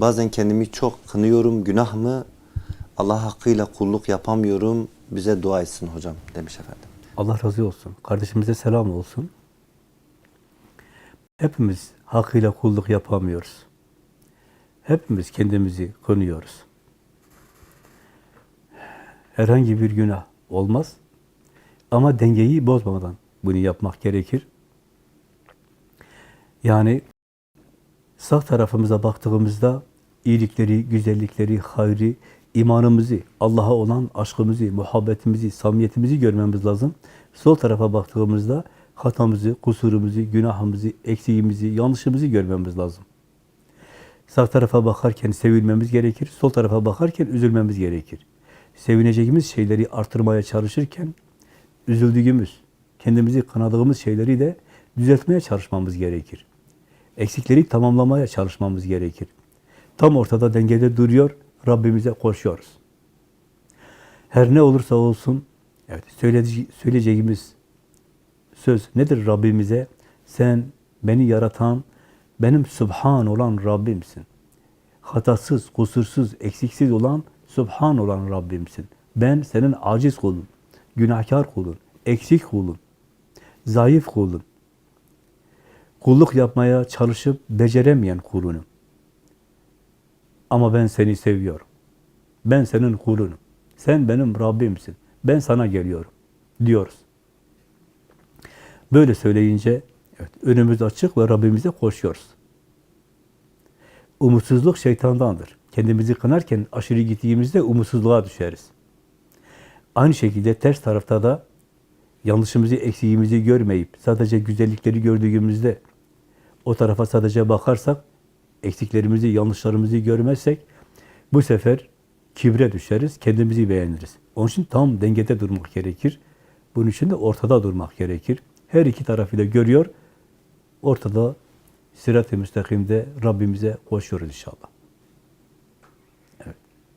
Bazen kendimi çok kınıyorum. Günah mı? Allah hakkıyla kulluk yapamıyorum. Bize dua etsin hocam demiş efendim. Allah razı olsun. Kardeşimize selam olsun. Hepimiz hakkıyla kulluk yapamıyoruz. Hepimiz kendimizi kınıyoruz. Herhangi bir günah olmaz. Ama dengeyi bozmadan bunu yapmak gerekir. Yani sağ tarafımıza baktığımızda iyilikleri, güzellikleri, hayri, imanımızı, Allah'a olan aşkımızı, muhabbetimizi, samimiyetimizi görmemiz lazım. Sol tarafa baktığımızda hatamızı, kusurumuzu, günahımızı, eksiğimizi, yanlışımızı görmemiz lazım. Sağ tarafa bakarken sevilmemiz gerekir, sol tarafa bakarken üzülmemiz gerekir. Sevineceğimiz şeyleri artırmaya çalışırken, üzüldüğümüz, kendimizi kınadığımız şeyleri de düzeltmeye çalışmamız gerekir. Eksikleri tamamlamaya çalışmamız gerekir. Tam ortada dengede duruyor, Rabbimize koşuyoruz. Her ne olursa olsun, evet söyleyece- söyleyeceğimiz söz nedir Rabbimize? Sen beni yaratan, benim Subhan olan Rabbimsin. Hatasız, kusursuz, eksiksiz olan Subhan olan Rabbimsin. Ben senin aciz kulun, günahkar kulun, eksik kulun, zayıf kulun. Kulluk yapmaya çalışıp beceremeyen kulunum. Ama ben seni seviyorum. Ben senin kulunum. Sen benim Rabbimsin. Ben sana geliyorum diyoruz. Böyle söyleyince evet, önümüz açık ve Rabbimize koşuyoruz. Umutsuzluk şeytandandır. Kendimizi kınarken aşırı gittiğimizde umutsuzluğa düşeriz. Aynı şekilde ters tarafta da yanlışımızı, eksiğimizi görmeyip sadece güzellikleri gördüğümüzde o tarafa sadece bakarsak, eksiklerimizi, yanlışlarımızı görmezsek bu sefer kibre düşeriz, kendimizi beğeniriz. Onun için tam dengede durmak gerekir. Bunun için de ortada durmak gerekir. Her iki tarafı da görüyor. Ortada sirat-i müstakimde Rabbimize koşuyoruz inşallah.